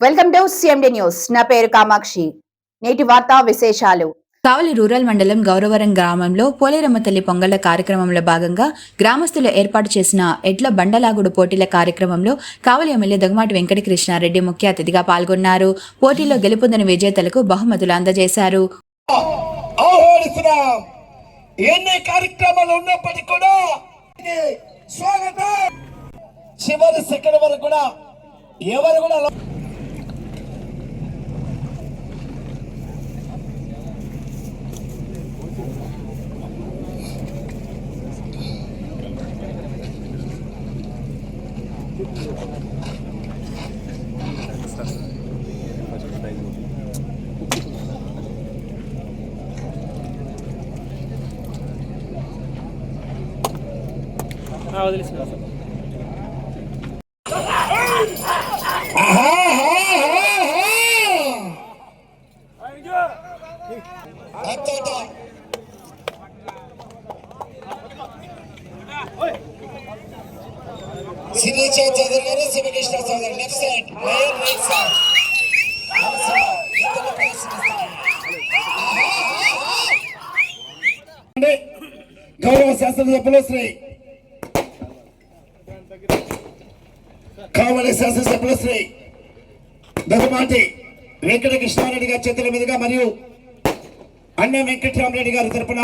Welcome to CMD news నా పేరు కామాక్షి. నేటి వార్తా విశేషాలు. కావలి రూరల్ మండలం గౌరవరం గ్రామంలో పోలేరమ్మ తల్లి పొంగళ్ళ కార్యక్రమంలో భాగంగా గ్రామస్తులు ఏర్పాటు చేసిన ఎడ్ల బండలాగుడు పోటీల కార్యక్రమంలో కావలి ఎమ్మెల్యే దొగమాటి వెంకటకృష్ణారెడ్డి ముఖ్య అతిథిగా పాల్గొన్నారు. పోటీలో గెలుపొందిన విజేతలకు బహుమతులు అందజేశారు. ఆహ్వానిస్తున్నాం. ఎన్ని కార్యక్రమాలు ఉన్నప్పటికీ కూడా ఇది స్వాగతం. చివరి సెకండ్ వరకు కూడా ఎవరు కూడా లో- ఆహా, ఆహా, ఆహా. అచ్చట. శ్రీచే చౌదరి గారు Sivakrishna Chowdary left side right side గౌరవ శాసనసభ్యులు శ్రీ కావలి శాసనసభ్యులు శ్రీ దగ్గమాటి వెంకట కృష్ణారెడ్డి గారి చేతుల మీదుగా మరియు అన్న వెంకటరామరెడ్డి గారి తరఫున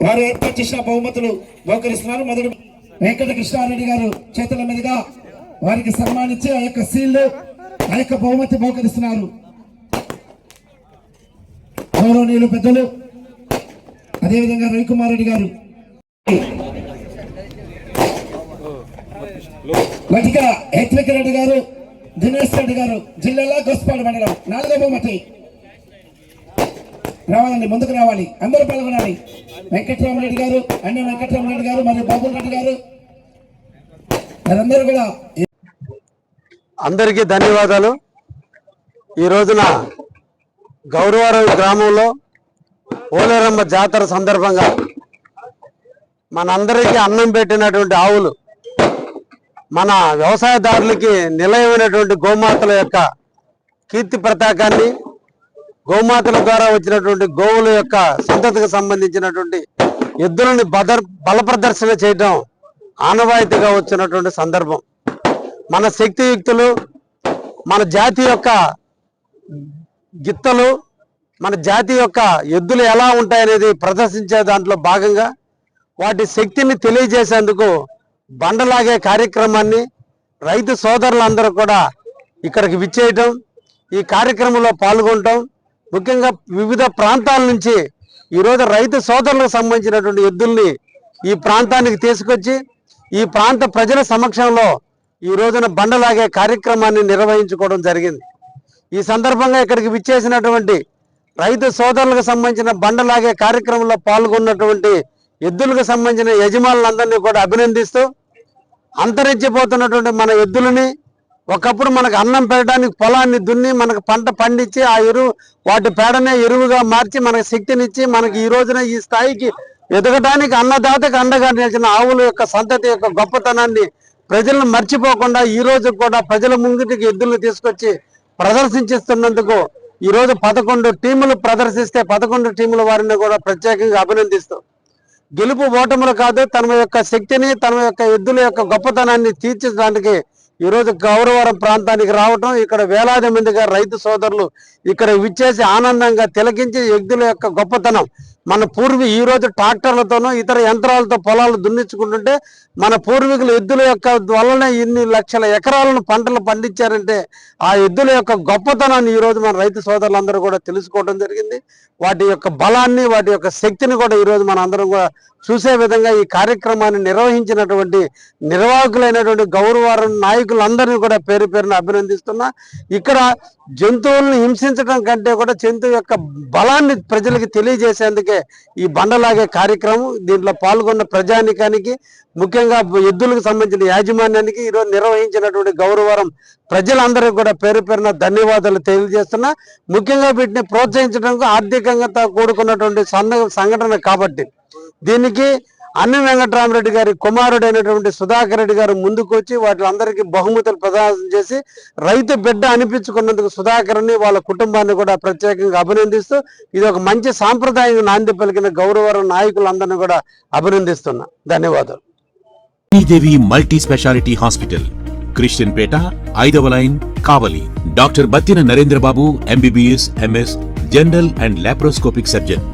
వారు ఏర్పాటు చేసిన బహుమతులు బహుకరిస్తున్నారు మొదటి వెంకట కృష్ణారెడ్డి గారు చేతుల మీదుగా వారికి సన్మానించి ఆ యొక్క సీల్డ్ ఆ యొక్క బహుమతి బహుకరిస్తున్నారు. గౌరవనీయులు పెద్దలు అదేవిధంగా రవికుమార్ రెడ్డి గారు. వటిక హెచ్విక రెడ్డి గారు దినేష్ రెడ్డి గారు జిల్లాలో గొస్పాడు మండలం నాలుగో బహుమతి. రావాలండి ముందుకు రావాలి. అందరూ పాల్గొనాలి. వెంకటరామరెడ్డి గారు అన్న వెంకటరామరెడ్డి గారు మరియు బాబుల్ రెడ్డి గారు. వారందరూ కూడా అందరికీ ధన్యవాదాలు. ఈ రోజున గౌరవరం గ్రామంలో పోలేరమ్మ జాతర సందర్భంగా మనందరికీ అన్నం పెట్టినటువంటి ఆవులు మన వ్యవసాయదారులకి నిలయమైనటువంటి గోమాతల యొక్క కీర్తి ప్రతాకాన్ని గోమాతల ద్వారా వచ్చినటువంటి గోవుల యొక్క సంతతికి సంబంధించినటువంటి ఎద్దులని బదర్ బలప్రదర్శన చేయడం చేయటం ఆనవాయితీగా వచ్చినటువంటి సందర్భం. మన శక్తియుక్తులు మన జాతి యొక్క గిత్తలు మన జాతి యొక్క ఎద్దులు ఎలా ఉంటాయనేది ప్రదర్శించే దాంట్లో భాగంగా వాటి శక్తిని తెలియజేసేందుకు బండలాగే కార్యక్రమాన్ని రైతు సోదరులందరూ కూడా ఇక్కడికి విచ్చేయటం ఈ కార్యక్రమంలో పాల్గొనటం ముఖ్యంగా వివిధ ప్రాంతాల నుంచి ఈరోజు రైతు సోదరులకు సంబంధించినటువంటి ఎద్దుల్ని ఈ ప్రాంతానికి తీసుకొచ్చి ఈ ప్రాంత ప్రజల సమక్షంలో ఈ రోజున బండలాగే కార్యక్రమాన్ని నిర్వహించుకోవడం జరిగింది. ఈ సందర్భంగా ఇక్కడికి విచ్చేసినటువంటి రైతు సోదరులకు సంబంధించిన బండలాగే కార్యక్రమంలో పాల్గొన్నటువంటి ఎద్దులకు సంబంధించిన యజమానులందరినీ కూడా అభినందిస్తూ అంతరించిపోతున్నటువంటి మన ఎద్దులని ఒకప్పుడు మనకు అన్నం పెట్టడానికి పొలాన్ని దున్ని మనకు పంట పండించి ఆ ఎరువు వాటి పేడనే ఎరువుగా మార్చి మనకు శక్తినిచ్చి మనకి ఈ రోజున ఈ స్థాయికి ఎదగడానికి అన్నదాతకు అండగా నిలిచిన ఆవుల యొక్క సంతతి యొక్క గొప్పతనాన్ని ప్రజలను మర్చిపోకుండా ఈ రోజు కూడా ప్రజల ముంగిటికి ఎద్దులను తీసుకొచ్చి ప్రదర్శించిస్తున్నందుకు ఈ రోజు పదకొండు టీములు ప్రదర్శిస్తే పదకొండు టీముల వారిని కూడా ప్రత్యేకంగా అభినందిస్తూ గెలుపు ఓటములు కాదు తన యొక్క శక్తిని తన యొక్క ఎద్దుల యొక్క గొప్పతనాన్ని తీర్చడానికి ఈరోజు గౌరవరం ప్రాంతానికి రావటం ఇక్కడ వేలాది మందిగా రైతు సోదరులు ఇక్కడ విచ్చేసి ఆనందంగా తిలకించి వ్యక్తుల యొక్క గొప్పతనం మన పూర్వీ ఈ రోజు ట్రాక్టర్లతోనూ ఇతర యంత్రాలతో పొలాలు దున్నించుకుంటుంటే మన పూర్వీకులు ఎద్దుల యొక్క వల్లనే ఇన్ని లక్షల ఎకరాలను పంటలు పండించారంటే ఆ ఎద్దుల యొక్క గొప్పతనాన్ని ఈరోజు మన రైతు సోదరులందరూ కూడా తెలుసుకోవడం జరిగింది. వాటి యొక్క బలాన్ని వాటి యొక్క శక్తిని కూడా ఈ రోజు మన అందరం కూడా చూసే విధంగా ఈ కార్యక్రమాన్ని నిర్వహించినటువంటి నిర్వాహకులైనటువంటి గౌరవారం నాయకులందరినీ కూడా పేరు పేరును అభినందిస్తున్నా. ఇక్కడ జంతువులను హింసించడం కంటే కూడా జంతువు యొక్క బలాన్ని ప్రజలకు తెలియజేసేందుకే ఈ బండలాగే కార్యక్రమం దీంట్లో పాల్గొన్న ప్రజానికానికి ముఖ్యంగా ఎద్దులకు సంబంధించిన యాజమాన్యానికి ఈరోజు నిర్వహించినటువంటి గౌరవరం ప్రజలందరికీ కూడా పేరు పేరున ధన్యవాదాలు తెలియజేస్తున్నా. ముఖ్యంగా వీటిని ప్రోత్సహించడానికి ఆర్థికంగా కూడుకున్నటువంటి సంఘటన కాబట్టి దీనికి అన్న వెంకటరామరెడ్డి గారి కుమారుడైనటువంటి సుధాకర్ రెడ్డి గారు ముందుకు వచ్చి వాటి బహుమతులు ప్రదానం చేసి రైతు బిడ్డ అనిపించుకున్నందుకు సుధాకర్ని వాళ్ళ కుటుంబాన్ని కూడా ప్రత్యేకంగా అభినందిస్తూ ఇది ఒక మంచి సాంప్రదాయం నాంది పలికిన గౌరవ నాయకులందరినీ కూడా అభినందిస్తున్నా. ధన్యవాదాలు. Sridevi multi speciality hospital Christian Peta ఐదవ line Kavali. Doctor Battina Narendrababu MBBS MS general and laparoscopic surgeon.